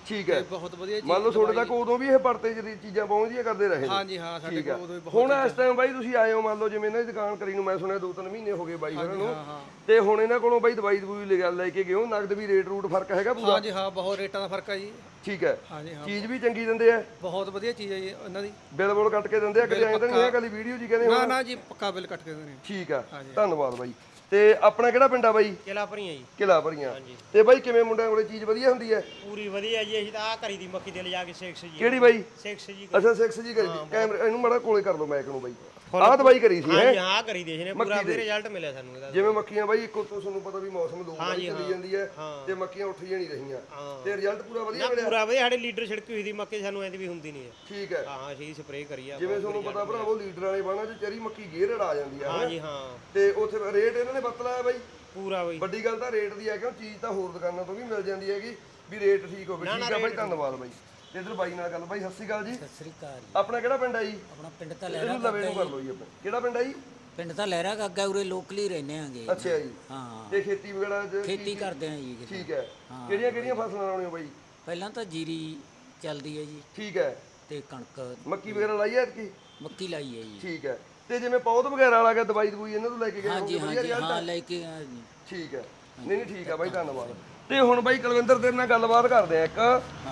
ਠੀਕ ਹੈ। ਬਹੁਤ ਵਧੀਆ ਮੰਨ ਲਓ ਤੁਹਾਡੇ ਤੱਕ ਉਦੋਂ ਵੀ ਇਹ ਪਰਤੇ ਜਿਹੜੀ ਚੀਜ਼ਾਂ ਪਹੁੰਚਦੀਆਂ ਕਰਦੇ ਰਹੇ ਨੇ। ਹਾਂਜੀ ਹਾਂ ਸਾਡੇ ਠੀਕ ਕੋਲ ਹੈ ਉਦੋਂ ਵੀ ਬਹੁਤ ਹੁਣ ਇਸ ਟਾਈਮ ਬਾਈ ਤੁਸੀਂ ਆਏ ਹੋ ਮੰਨ ਲਓ ਜਿਵੇਂ ਇਹਨਾਂ ਦੀ ਦੁਕਾਨ ਕਰੀ ਨੂੰ ਮੈਂ ਸੁਣਿਆ ਦੋ ਤਿੰਨ ਮਹੀਨੇ ਹੋ ਗਏ ਬਾਈ ਉਹਨਾਂ ਨੂੰ। ਹਾਂ ਹਾਂ। ਤੇ ਹੁਣ ਇਹਨਾਂ ਕੋਲੋਂ ਬਾਈ ਦਵਾਈ ਦਵੂਈ ਲੈ ਲੈ ਕੇ ਗਏ ਹੋ ਨਗਦ ਵੀ ਰੇਟ ਰੂਟ ਫ਼ਰਕ ਹੈਗਾ ਪੂਰਾ? ਹਾਂਜੀ ਹਾਂ ਬਹੁਤ ਰੇਟਾਂ ਦਾ ਫ਼ਰਕ ਹੈ ਜੀ। ਠੀਕ ਹੈ। ਹਾਂਜੀ ਹਾਂ ਚੀਜ਼ ਵੀ ਚੰਗੀ ਦਿੰਦੇ ਆ? ਬਹੁਤ ਵਧੀਆ ਚੀਜ਼ ਹੈ ਜੀ ਇਹਨਾਂ ਦੀ। ਬਿੱਲ ਬੁਲ ਕੱਟ ਕੇ ਦਿੰਦੇ ਆ? ਕਿਤੇ ਐਂ ਤਾਂ ਨਹੀਂ ਹੈ ਕੱਲੀ ਵੀਡੀਓ ਜੀ ਕਹਿੰਦੇ ਨਾ ਹੋ ਨਾ ਜੀ ਪੱਕਾ ਬਿੱਲ ਕੱਟ ਕੇ ਦਿੰਦੇ ਨੇ। ਠੀਕ ਆ ਧੰਨਵਾਦ ਬਾਈ। ਤੇ ਆਪਣਾ ਕਿਹੜਾ ਪਿੰਡ ਆ ਬਾਈ? ਕਿਲਾ ਭਰੀਆਂ ਜੀ। ਕਿਲਾ ਭਰੀਆਂ। ਤੇ ਬਾਈ ਕਿਵੇਂ ਮੁੰਡਿਆਂ ਕੋਲੇ ਚੀਜ਼ ਵਧੀਆ ਹੁੰਦੀ ਹੈ? ਪੂਰੀ ਵਧੀਆ ਜੀ ਅਸੀਂ ਤਾਂ ਆ ਕਰੀ ਦੀ ਮੱਕੀ ਤੇ ਲਿਜਾ ਕੇ 6 ਜੀ ਕਿਹੜੀ ਬਾਈ? 6 ਜੀ ਅੱਛਾ 6 ਜੀ ਕਰੀ। ਕੈਮਰੇ ਇਹਨੂੰ ਮੜਾ ਕੋਲੇ ਕਰ ਲਓ ਮੈਕ ਨੂੰ ਬਾਈ। ਆਹ ਦਵਾਈ ਕਰੀ ਸੀ ਹੈ? ਹਾਂ ਕਰੀ ਦੇ ਨੇ ਪੂਰਾ ਵਧੀਆ ਰਿਜ਼ਲਟ ਮਿਲਿਆ ਸਾਨੂੰ ਇਹਦਾ। ਜਿਵੇਂ ਮੱਕੀਆਂ ਬਾਈ ਇੱਕੋ ਤੋਂ ਤੁਹਾਨੂੰ ਪਤਾ ਵੀ ਮੌਸਮ ਲੋ ਚਲੀ ਜਾਂਦੀ ਹੈ ਤੇ ਮੱਕੀਆਂ ਉੱਠ ਜਾਣੀ ਰਹੀਆਂ। ਤੇ ਰਿਜ਼ਲਟ ਪੂਰਾ ਵਧੀਆ ਮਿਲਿਆ? ਪੂਰਾ ਵਧੀਆ ਸਾਡੇ ਲੀਡਰ ਛਿੜਕੀ ਹੋਈ ਦੀ ਮੱਕੀ ਸਾਨੂੰ ਐਂ ਦੀ ਵੀ ਹੁੰਦੀ ਨਹੀਂ ਹੈ। ਠੀਕ ਹੈ। ਹਾਂ ਅਸੀਂ ਸਪਰੇਅ ਕਰੀ ਆ ਜਿਵੇਂ ਤੁਹਾਨੂੰ ਪਤਾ ਭਰਾਵੋ ਲੀਡਰ ਵਾਲੇ ਬਾਣਾ ਚ ਚਰੀ ਮੱਕੀ ਗੇਰ ਅੜਾ ਜਾਂਦੀ ਆ ਹਾਂਜੀ ਹਾਂ? ਤੇ ਉੱਥੇ ਰੇਟ ਇਹਨਾਂ ਨੇ ਬਤਲਾਇਆ ਬਾਈ। ਪੂਰਾ ਬਈ। ਵੱਡੀ ਗੱਲ ਤਾਂ ਰੇਟ ਦੀ ਹੈ ਕਿਉਂ? ਚੀਜ਼ ਤਾਂ ਹੋਰ ਦੁਕਾਨਾਂ ਤੋਂ ਵੀ ਮਿਲ ਜਾਂਦੀ ਹੈਗੀ ਵੀ ਰੇਟ ਠੀਕ ਹੋਵੇ। ਠੀਕ ਆ ਬਾਈ ਧੰਨਵਾਦ ਬਾਈ। ਤੇ ਇਧਰ ਬਾਈ ਨਾਲ ਗੱਲ ਬਾਈ ਸਤਿ ਸ਼੍ਰੀ ਅਕਾਲ ਜੀ। ਸਤਿ ਸ੍ਰੀ ਅਕਾਲ ਆਪਣਾ ਕਿਹੜਾ ਪਿੰਡ ਆ ਜੀ? ਆਪਣਾ ਪਿੰਡ ਤਾਂ ਲਹਿਰਾ ਇਹਨੂੰ ਲਵੇ ਨੂੰ ਕਰ ਲਓ ਜੀ ਆਪਣਾ। ਕਿਹੜਾ ਪਿੰਡ ਆ ਜੀ? ਪਿੰਡ ਤਾਂ ਲਹਿਰਾ ਕਾਗਾ ਉਰੇ ਲੋਕਲੀ ਰਹਿੰਦੇ ਆਂਗੇ। ਅੱਛਾ ਜੀ। ਹਾਂ। ਤੇ ਖੇਤੀ ਵਗੈਰਾ ਚ ਖੇਤੀ ਕਰਦੇ ਆਂ ਜੀ ਕਿਤੇ। ਠੀਕ ਹੈ। ਕਿਹੜੀਆਂ ਕਿਹੜੀਆਂ ਫਸਲਾਂ ਲਾਉਣੇ ਹੋ ਬਾਈ? ਪਹਿਲਾਂ ਤਾਂ ਜੀਰੀ ਚੱਲਦੀ ਹੈ ਜੀ। ਠੀਕ ਹੈ। ਤੇ ਕਣਕ। ਮੱਕੀ ਵਗੈਰਾ ਲਾਈ ਐ ਕੀ ਮੱਕੀ ਲਾਈ ਹੈ ਜੀ। ਠੀਕ ਹੈ। ਤੇ ਜਿਵੇਂ ਪੌਦ ਵਗੈਰਾ ਵਾਲਾ ਗਿਆ ਦਵਾਈ ਦਵਾਈ ਇਹਨਾਂ ਤੋਂ ਲੈ ਕੇ ਗਏ ਹਾਂਜੀ ਵਧੀਆ ਹਾਂਜੀ। result ਹਾਂ ਆ? ਲੈ ਕੇ ਆਏ ਜੀ। ਠੀਕ ਹੈ। ਨਹੀਂ ਨਹੀਂ ਠੀਕ ਆ ਬਾਈ ਧੰਨਵਾਦ। ਤੇ ਹੁਣ ਬਾਈ ਕੁਲਵਿੰਦਰ ਤੇਰੇ ਨਾਲ ਗੱਲਬਾਤ ਕਰਦੇ ਆ ਇੱਕ।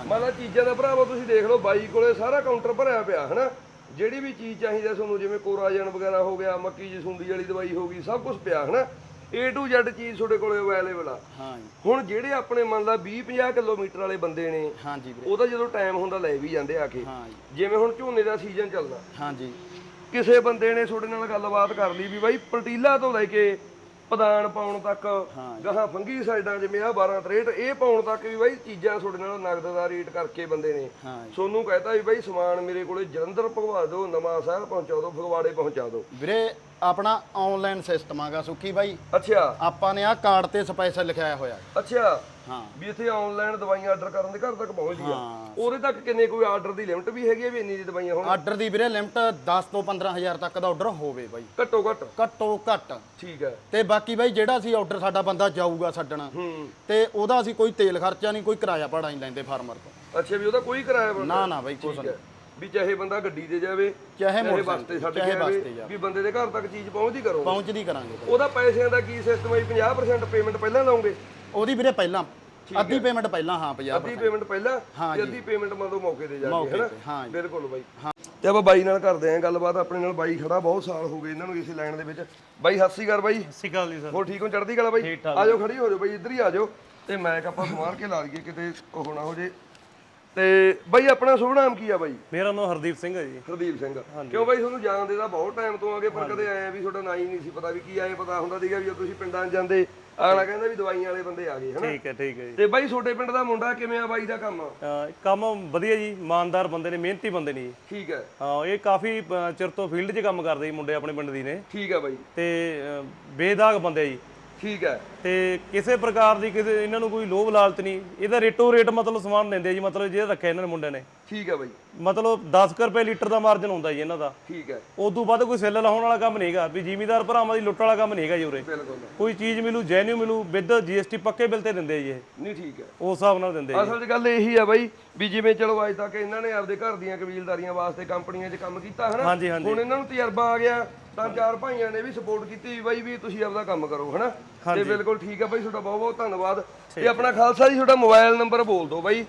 ਮਤਲਬ ਚੀਜ਼ਾਂ ਦਾ ਭਰਾਵੋ ਤੁਸੀਂ ਦੇਖ ਲਓ ਬਾਈ ਕੋਲੇ ਸਾਰਾ ਕਾਊਂਟਰ ਭਰਿਆ ਪਿਆ ਹਨਾ? ਜਿਹੜੀ ਵੀ ਚੀਜ਼ ਚਾਹੀਦੀ ਤੁਹਾਨੂੰ ਜਿਵੇਂ ਕੋਰਾਜਨ ਵਗੈਰਾ ਹੋ ਗਿਆ ਮੱਕੀ ਦੀ ਸੁੰਡੀ ਵਾਲੀ ਦਵਾਈ ਹੋ ਗਈ ਸਭ ਕੁਝ ਪਿਆ ਹਨਾ? A to Z ਚੀਜ਼ ਤੁਹਾਡੇ ਕੋਲੇ ਅਵੇਲੇਬਲ ਆ। ਹੁਣ ਜਿਹੜੇ ਆਪਣੇ ਮੰਨ ਲਾ 20 50 ਕਿਲੋਮੀਟਰ ਵਾਲੇ ਬੰਦੇ ਨੇ ਹਾਂ ਜੀ ਵੀਰੇ। ਉਹਦਾ ਜਦੋਂ ਟਾਈਮ ਹੁੰਦਾ ਲੈ ਵੀ ਜਾਂਦੇ ਆ ਕੇ। ਜਿਵੇਂ ਹੁਣ ਝੋਨੇ ਦਾ ਸੀਜ਼ਨ ਚੱਲਦਾ। ਹਾਂ ਜੀ ਕਿਸੇ ਬੰਦੇ ਨੇ ਤੁਹਾਡੇ ਨਾਲ ਗੱਲਬਾਤ ਕਰ ਲਈ ਵੀ ਬਾਈ ਪਲਟੀਲਾ ਤੋਂ ਲੈ ਕੇ ਪਦਾਨ ਪਾਉਣ ਤੱਕ ਗਾਹਾਂ ਫੰਗੀ ਸਾਈਡਾਂ ਜਿਵੇਂ ਆ 12 63 ਇਹ ਪਾਉਣ ਤੱਕ ਵੀ ਬਾਈ ਚੀਜ਼ਾਂ ਤੁਹਾਡੇ ਨਾਲ ਨਗਦ ਦਾ ਰੇਟ ਕਰਕੇ ਬੰਦੇ ਨੇ। ਸੋਨੂੰ ਕਹਤਾ ਵੀ ਬਾਈ ਸਮਾਨ ਮੇਰੇ ਕੋਲੇ ਜਲੰਧਰ ਭਗਵਾ ਦਿਓ ਨਵਾਂ ਸ਼ਹਿਰ ਪਹੁੰਚਾ ਦਿਓ ਫਗਵਾੜੇ ਪਹੁੰਚਾ ਦਿਓ। ਵੀਰੇ ਆਪਣਾ ਆਨਲਾਈਨ ਸਿਸਟਮ ਆਗਾ ਸੁੱਕੀ ਬਾਈ। ਅੱਛਾ। ਆਪਾਂ ਨੇ ਆ ਕਾਰਡ ਤੇ ਸਪੈਸ਼ਲ ਲਿਖਾਇਆ ਹੋਇਆ। ਅੱਛਾ। ਵੀ ਇੱਥੇ ਆਨਲਾਈਨ ਦਵਾਈਆਂ ਆਰਡਰ ਕਰਨ ਦੇ ਘਰ ਤੱਕ ਪਹੁੰਚਦੀ ਆ ਹਾਂ। ਉਹਦੇ ਤੱਕ ਕਿੰਨੇ ਕੋਈ ਆਰਡਰ ਦੀ ਲਿਮਟ ਵੀ ਹੈਗੀ ਆ ਵੀ ਇੰਨੀ ਦੀ ਦਵਾਈਆਂ ਹੋਣ? ਆਰਡਰ ਦੀ ਵੀਰੇ ਲਿਮਟ 10 ਤੋਂ 15000 ਤੱਕ ਦਾ ਆਰਡਰ ਹੋਵੇ ਬਾਈ। ਘੱਟੋ ਘੱਟ। ਘੱਟੋ ਘੱਟ। ਠੀਕ ਹੈ। ਤੇ ਬਾਕੀ ਬਾਈ ਜਿਹੜਾ ਅਸੀਂ ਆਰਡਰ ਸਾਡਾ ਬੰਦਾ ਜਾਊਗਾ ਛੱਡਣ ਹੂੰ। ਤੇ ਉਹਦਾ ਅਸੀਂ ਕੋਈ ਤੇਲ ਖਰਚਾ ਨਹੀਂ ਕੋਈ ਕਿਰਾਇਆ ਭਾੜਾ ਨਹੀਂ ਲੈਂਦੇ ਫਾਰਮਰ ਤੋਂ। ਅੱਛਾ ਵੀ ਉਹਦਾ ਕੋਈ ਕਿਰਾਇਆ ਬਣਦਾ ਨਾ ਨਾ ਬਾਈ ਕੁਛ ਨਹੀਂ। ਹੈ। ਵੀ ਚਾਹੇ ਬੰਦਾ ਗੱਡੀ ਤੇ ਜਾਵੇ ਚਾਹੇ ਬੱਸ ਮੋਟਰਸਾਈਕਲ ਤੇ ਛੱਡ ਕੇ ਜਾਵੇ। ਵੀ ਬੰਦੇ ਦੇ ਘਰ ਤੱਕ ਚੀਜ਼ ਪਹੁੰਚਦੀ ਕਰੋ। ਪਹੁੰਚਦੀ ਕਰਾਂਗੇ। ਉਹਦਾ ਪੈਸਿਆਂ ਦਾ ਕੀ ਸਿਸਟਮ ਹੈ 50% ਪੇਮੈਂਟ ਪਹਿਲਾਂ ਲਾਉਂਗੇ। ਉਹਦੀ ਵੀਰੇ ਪਹਿਲਾਂ ਅੱਧੀ ਪੇਮੈਂਟ ਪਹਿਲਾਂ ਹਾਂ 50 ਅੱਧੀ ਪੇਮੈਂਟ ਪਹਿਲਾਂ ਹਾਂ ਤੇ ਅੱਧੀ ਪੇਮੈਂਟ ਮਤਲਬ ਮੌਕੇ ਤੇ ਜਾ ਕੇ ਹੈਨਾ? ਹਾਂ ਜੀ। ਬਿਲਕੁਲ ਬਾਈ। ਤੇ ਆਪਾਂ ਬਾਈ ਨਾਲ ਕਰਦੇ ਆਂ ਗੱਲਬਾਤ ਆਪਣੇ ਨਾਲ ਬਾਈ ਖੜਾ ਬਹੁਤ ਸਾਲ ਹੋ ਗਏ ਇਹਨਾਂ ਨੂੰ ਇਸੇ ਲਾਈਨ ਦੇ ਵਿੱਚ। ਬਾਈ ਸਤਿ ਸ਼੍ਰੀ ਅਕਾਲ ਬਾਈ। ਸਿਕਲ ਦੀ ਸਰ। ਹੋਰ ਠੀਕ ਹੋ? ਚੜ੍ਹਦੀ ਕਲਾ ਬਾਈ? ਆਜੋ ਖੜੀ ਹੋ ਜਾਓ ਬਾਈ ਇੱਧਰ ਹੀ ਆਜੋ ਤੇ ਮੈਕ ਆਪਾਂ ਸਮਾਰ ਕੇ ਲਾ ਲਈਏ ਕਿਤੇ ਉਹ ਨਾ ਹੋ ਜੇ। ਤੇ ਬਾਈ ਆਪਣਾ ਸ਼ੁਭ ਨਾਮ ਕੀ ਆ ਬਾਈ? ਮੇਰਾ ਨਾਮ ਹਰਦੀਪ ਸਿੰਘ ਹੈ ਜੀ। ਹਰਦੀਪ ਸਿੰਘ। ਕਿਉਂ ਬਾਈ ਤੁਹਾਨੂੰ ਜਾਣਦੇ ਦਾ ਬਹੁਤ ਟਾਈਮ ਤੋਂ ਆਗੇ ਪਰ ਕਦੇ ਆਏ ਵੀ ਤੁਹਾਡਾ ਨਾਂ ਹੀ ਨਹੀਂ ਸੀ ਪਤਾ ਵੀ ਕੀ ਆਏ ਪਤਾ ਹੁੰਦਾ ਸੀਗਾ ਵੀ ਤੁਸੀਂ ਪਿੰਡਾਂ ਜਾਂਦੇ ਅਗਲਾ ਕਹਿੰਦਾ ਵੀ ਦਵਾਈਆਂ ਵਾਲੇ ਬੰਦੇ ਆ ਗਏ ਹਨਾ? ਠੀਕ ਹੈ ਠੀਕ ਹੈ ਜੀ। ਤੇ ਬਾਈ ਤੁਹਾਡੇ ਪਿੰਡ ਦਾ ਮੁੰਡਾ ਕਿਵੇਂ ਆ ਬਾਈ ਦਾ ਕੰਮ? ਕੰਮ ਵਧੀਆ ਜੀ ਇਮਾਨਦਾਰ ਬੰਦੇ ਨੇ ਮਿਹਨਤੀ ਬੰਦੇ ਨੇ ਜੀ। ਠੀਕ ਹੈ। ਹਾਂ ਇਹ ਕਾਫੀ ਚਿਰ ਤੋਂ ਫੀਲਡ 'ਚ ਕੰਮ ਕਰਦੇ ਜੀ ਮੁੰਡੇ ਆਪਣੇ ਪਿੰਡ ਦੀ ਨੇ। ਠੀਕ ਹੈ ਬਾਈ। ਤੇ ਬੇਦਾਗ ਬੰਦੇ ਜੀ। ਠੀਕ ਹੈ। ਤੇ ਕਿਸੇ ਪ੍ਰਕਾਰ ਦੀ ਕਿਸੇ ਇਹਨਾਂ ਨੂੰ ਕੋਈ ਲੋਭ ਲਾਲਚ ਨਹੀਂ। ਇਹਦਾ ਰੇਟੋ ਰੇਟ ਮਤਲਬ ਸਮਾਨ ਦਿੰਦੇ ਆ ਜੀ, ਮਤਲਬ ਜੇ ਰੱਖਿਆ ਇਹਨਾਂ ਨੇ ਮੁੰਡਿਆਂ ਨੇ। ਠੀਕ ਹੈ ਬਾਈ। ਮਤਲਬ 10 ਕੁ ਰੁਪਏ ਲੀਟਰ ਦਾ ਮਾਰਜਨ ਹੁੰਦਾ ਜੀ ਇਹਨਾਂ ਦਾ। ਠੀਕ ਹੈ। ਉਦੋਂ ਵੱਧ ਕੋਈ ਸੈੱਲ ਲਾਉਣ ਵਾਲਾ ਕੰਮ ਨਹੀਂਗਾ ਵੀ ਜ਼ਿਮੀਦਾਰ ਭਰਾਵਾਂ ਦੀ ਲੁੱਟ ਵਾਲਾ ਕੰਮ ਨਹੀਂਗਾ ਜੀ ਉਰੇ। ਬਿਲਕੁਲ। ਕੋਈ ਚੀਜ਼ ਮਿਲੂ ਜੈਨਿਊ ਮਿਲੂ ਵਿਦ ਜੀਐਸਟੀ ਪੱਕੇ ਬਿੱਲ ਤੇ ਦਿੰਦੇ ਜੀ ਇਹ। ਨਹੀਂ ਠੀਕ ਹੈ। ਉਸ ਹਿਸਾਬ ਨਾਲ ਦਿੰਦੇ ਅਸਲ 'ਚ ਗੱਲ ਇਹੀ ਆ ਬਾਈ ਵੀ ਜਿਵੇਂ ਚਲੋ ਅੱਜ ਤੱਕ ਇਹਨਾਂ ਨੇ ਆਪਦੇ ਘਰ ਦੀਆਂ ਕਬੀਲਦਾਰੀਆਂ ਵਾਸਤੇ ਕੰਪਨੀਆਂ 'ਚ ਕੰਮ ਕੀਤਾ ਹਨਾ? ਹਾਂਜੀ, ਹਾਂਜੀ। ਹੁਣ ਇਹਨਾਂ ਨੂੰ ਤਜਰਬਾ ਆ ਗਿਆ ਤਾਂ ਚਾਰ ਭਾਈਆਂ ਨੇ ਵੀ ਸਪੋਰਟ ਕੀਤੀ ਵੀ ਬਾਈ ਵੀ ਤੁਸੀਂ ਆਪਦਾ ਕੰਮ ਕਰੋ ਹਨਾ? ਤੇ ਬਿਲਕੁਲ ਠੀਕ ਆ ਬਾਈ ਤੁਹਾਡਾ ਬਹੁਤ ਬਹੁਤ ਧੰਨਵਾਦ। ਤੇ ਆਪਣਾ ਖਾਲਸਾ ਜੀ ਤੁਹਾਡਾ ਮੋਬਾਈਲ ਨੰਬਰ ਬੋਲ ਦਿਓ ਬਾਈ।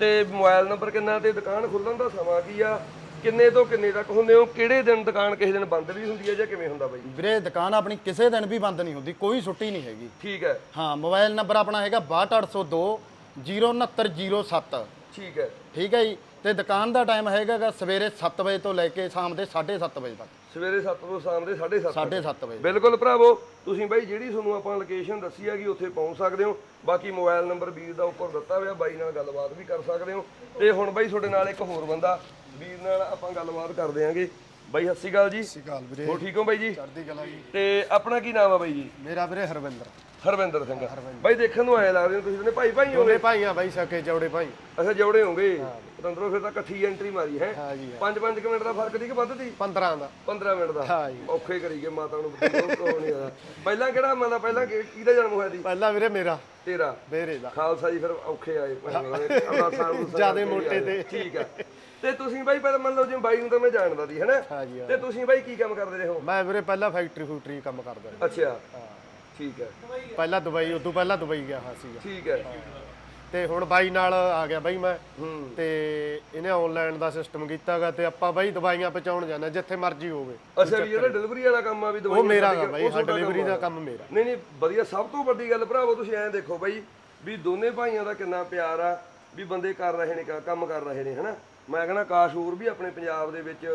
ਤੇ ਮੋਬਾਈਲ ਨੰਬਰ ਕਿੰਨਾ ਤੇ ਦੁਕਾਨ ਖੁੱਲਣ ਦਾ ਸਮਾਂ ਕੀ ਆ? ਕਿੰਨੇ ਤੋਂ ਕਿੰਨੇ ਤੱਕ ਹੁੰਦੇ ਹੋ? ਕਿਹੜੇ ਦਿਨ ਦੁਕਾਨ ਕਿਸੇ ਦਿਨ ਬੰਦ ਵੀ ਹੁੰਦੀ ਹੈ ਜਾਂ ਕਿਵੇਂ ਹੁੰਦਾ ਬਾਈ? ਵੀਰੇ ਦੁਕਾਨ ਆਪਣੀ ਕਿਸੇ ਦਿਨ ਵੀ ਬੰਦ ਨਹੀਂ ਹੁੰਦੀ ਕੋਈ ਛੁੱਟੀ ਨਹੀਂ ਹੈਗੀ। ਠੀਕ ਹੈ। ਹਾਂ ਮੋਬਾਈਲ ਨੰਬਰ ਆਪਣਾ ਹੈਗਾ 62802 06907 ਠੀਕ ਹੈ। ਠੀਕ ਹੈ ਜੀ। ਤੇ ਦੁਕਾਨ ਦਾ ਟਾਈਮ ਹੈਗਾ ਗਾ ਸਵੇਰੇ 7 ਵਜੇ ਤੋਂ ਲੈ ਕੇ ਸ਼ਾਮ ਦੇ 7:30 ਵਜੇ ਤੱਕ। ਸਵੇਰੇ 7 ਤੋਂ ਸ਼ਾਮ ਦੇ 7:30 7:30 ਵਜੇ। ਬਿਲਕੁਲ ਭਰਾਵੋ ਤੁਸੀਂ ਬਾਈ ਜਿਹੜੀ ਤੁਹਾਨੂੰ ਆਪਾਂ ਲੋਕੇਸ਼ਨ ਦੱਸੀ ਹੈਗੀ ਉੱਥੇ ਪਹੁੰਚ ਸਕਦੇ ਹੋ ਬਾਕੀ ਮੋਬਾਈਲ ਨੰਬਰ ਵੀਰ ਦਾ ਉੱਪਰ ਦਿੱਤਾ ਹੋਇਆ ਬਾਈ ਨਾਲ ਗੱਲਬਾਤ ਵੀ ਕਰ ਸਕਦੇ ਹੋ। ਤੇ ਹੁਣ ਬਾਈ ਤੁਹਾਡੇ ਨਾਲ ਇੱਕ ਹੋਰ ਬੰਦਾ ਵੀਰ ਨਾਲ ਆਪਾਂ ਗੱਲਬਾਤ ਕਰਦੇ ਆਂਗੇ। ਬਾਈ ਸਤਿ ਸ਼੍ਰੀ ਅਕਾਲ ਜੀ। ਸਤਿ ਸ਼੍ਰੀ ਅਕਾਲ ਵੀਰੇ। ਹੋਰ ਠੀਕ ਹੋ ਬਾਈ ਜੀ? ਚੜ੍ਹਦੀ ਕਲਾ ਜੀ। ਤੇ ਆਪਣਾ ਕੀ ਨਾਮ ਆ ਬਾਈ ਜੀ? ਮੇਰਾ ਵੀਰੇ ਹਰਵਿੰਦਰ। ਹਰਵਿੰਦਰ ਸਿੰਘ। ਬਾਈ ਦੇਖਣ ਨੂੰ ਆਏ ਲੱਗਦੇ ਹੋ ਤੁਸੀਂ ਦੋਨੇ ਭਾਈ ਭਾਈ ਹੋਗੇ ਭਾਈਆਂ ਬਾਈ ਸਕੇ ਚੌੜੇ ਭਾਈ। ਅੱਛਾ ਜੋੜੇ ਹੋਗੇ। ਪਤੰਦਰੋਂ ਫਿਰ ਤਾਂ ਇਕੱਠੀ ਐਂਟਰੀ ਮਾਰੀ ਹੈ? ਹਾਂ ਜੀ 5-5 ਮਿੰਟ ਦਾ ਫ਼ਰਕ ਦੀ ਕਿ ਵੱਧ ਦੀ? 15 ਦਾ। 15 ਮਿੰਟ ਦਾ। ਹਾਂ ਜੀ। ਔਖੇ ਕਰੀਏ ਮਾਤਾ ਨੂੰ ਕੋਈ ਨਹੀਂ ਆਦਾ ਪਹਿਲਾਂ ਕਿਹੜਾ ਮਤਲਬ ਪਹਿਲਾਂ ਕਿਹਦਾ ਜਨਮ ਹੋਇਆ ਸੀ? ਪਹਿਲਾਂ ਵੀਰੇ ਮੇਰਾ। ਤੇਰਾ। ਬੇਰੇ ਦਾ। ਖਾਲਸਾ ਜੀ ਫਿਰ ਔਖੇ ਆਏ। ਜਿਆਦੇ ਮੋਟੇ ਤੇ। ਠੀਕ ਆ। ਤੇ ਤੁਸੀਂ ਬਾਈ ਪਹਿਲਾਂ ਮੰਨ ਲਓ ਜਿਵੇਂ ਬਾਈ ਨੂੰ ਤਾਂ ਮੈਂ ਜਾਣਦਾ ਸੀ ਹੈਨਾ? ਹਾਂ ਹਾਂ। ਤੇ ਤੁਸੀਂ ਬਾਈ ਕੀ ਕੰਮ ਕਰਦੇ ਰਹੇ? ਹੋ ਮੈਂ ਵੀਰੇ ਪਹਿਲਾਂ ਫੈਕਟਰੀ ਫੂਟਰੀ ਕੰਮ ਕਰਦਾ। ਅੱਛਾ। ਠੀਕ ਹੈ। ਪਹਿਲਾਂ ਦੁਬਈ ਉਦੋਂ ਪਹਿਲਾਂ ਦੁਬਈ ਗਿਆ ਹਾਂ ਸੀਗਾ। ਠੀਕ ਹੈ। ਤੇ ਹੁਣ ਬਾਈ ਨਾਲ ਆ ਗਿਆ ਬਾਈ ਮੈਂ। ਹੂੰ। ਤੇ ਇਹਨੇ ਆਨਲਾਈਨ ਦਾ ਸਿਸਟਮ ਕੀਤਾਗਾ ਤੇ ਆਪਾਂ ਬਾਈ ਦਵਾਈਆਂ ਪਹੁੰਚਾਉਣ ਜਾਣਾ ਜਿੱਥੇ ਮਰਜ਼ੀ ਹੋਵੇ। ਅੱਛਾ ਵੀ ਜਿਹੜਾ ਡਿਲੀਵਰੀ ਵਾਲਾ ਕੰਮ ਆ ਵੀ ਉਹ ਦਵਾਈਆਂ ਮੇਰਾ ਕੇ, ਬਾਈ ਉਹ ਹਾਂ ਡਿਲੀਵਰੀ ਦਾ। ਕੰਮ ਮੇਰਾ। ਨਹੀਂ ਨਹੀਂ ਵਧੀਆ ਸਭ ਤੋਂ ਵੱਡੀ ਗੱਲ ਭਰਾਵੋ ਤੁਸੀਂ ਐਂ ਦੇਖੋ ਬਾਈ ਵੀ ਦੋਨੇ ਭਾਈਆਂ ਦਾ ਕਿੰਨਾ ਪਿਆਰ ਆ ਵੀ ਬੰਦੇ ਕਰ ਰਹੇ ਨੇ ਕੰਮ ਕਰ ਰਹੇ ਨੇ ਹਨਾ? ਮੈਂ ਕਹਿੰਦਾ ਕਾਸ਼ ਹੋਰ ਵੀ ਆਪਣੇ ਪੰਜਾਬ ਦੇ ਵਿੱਚ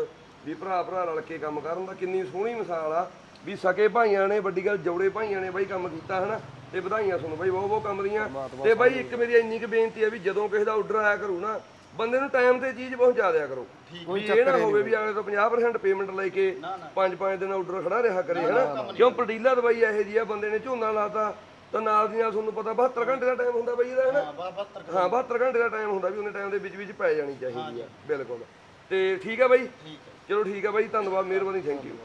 ਵੀ ਭਰਾ ਭਰਾ ਰਲ ਕੇ ਕੰਮ ਕਰਨ ਦਾ ਕਿੰਨੀ ਸੋਹਣੀ ਮਿਸਾਲ ਆ ਵੀ ਸਕੇ ਭਾਈਆਂ ਨੇ ਵੱਡੀ ਗੱਲ ਜੋੜੇ ਭਾਈਆਂ ਨੇ ਬਾਈ ਕੰਮ ਕੀਤਾ ਹਨਾ ਤੇ ਵਧਾਈਆਂ ਤੁਹਾਨੂੰ ਬਾਈ ਬਹੁਤ ਬਹੁਤ ਕੰਮ ਦੀਆਂ। ਤੇ ਬਾਈ ਇੱਕ ਮੇਰੀ ਇੰਨੀ ਕੁ ਬੇਨਤੀ ਹੈ ਵੀ ਜਦੋਂ ਕਿਸੇ ਦਾ ਆਰਡਰ ਆਇਆ ਕਰੂ ਨਾ ਬੰਦੇ ਨੂੰ ਟਾਈਮ ਤੇ ਚੀਜ਼ ਪਹੁੰਚਾ ਦਿਆ ਕਰੋ। ਵੀ ਇਹ ਨਾ ਹੋਵੇ ਵੀ ਅਗਲੇ ਤੋਂ 50% ਪੇਮੈਂਟ ਲੈ ਕੇ 5-5 ਦਿਨ ਆਰਡਰ ਖੜਾ ਰਿਹਾ ਕਰੇ ਹਨਾ। ਕਿਉਂ ਪਟੀਲਾ ਦਵਾਈ ਇਹੋ ਜੀ ਆ ਬੰਦੇ ਨੇ ਝੋਨਾ ਲਾਤਾ ਤਾਂ ਨਾਲ ਦੀ ਨਾਲ ਤੁਹਾਨੂੰ ਪਤਾ 72 ਘੰਟੇ ਦਾ ਟਾਈਮ ਹੁੰਦਾ ਬਈ ਇਹਦਾ ਹਨਾ ਹਾਂ 72 ਘੰਟੇ। ਦਾ ਟਾਈਮ ਹੁੰਦਾ ਵੀ ਉਹਨੇ ਟਾਈਮ ਦੇ ਵਿੱਚ ਵਿੱਚ ਪੈ ਜਾਣੀ ਚਾਹੀਦੀ ਆ ਬਿਲਕੁਲ। ਤੇ ਠੀਕ ਆ ਬਾਈ? ਚਲੋ ਠੀਕ ਆ ਬਾਈ ਧੰਨਵਾਦ ਮਿਹਰਬਾਨੀ ਥੈਂਕ ਯੂ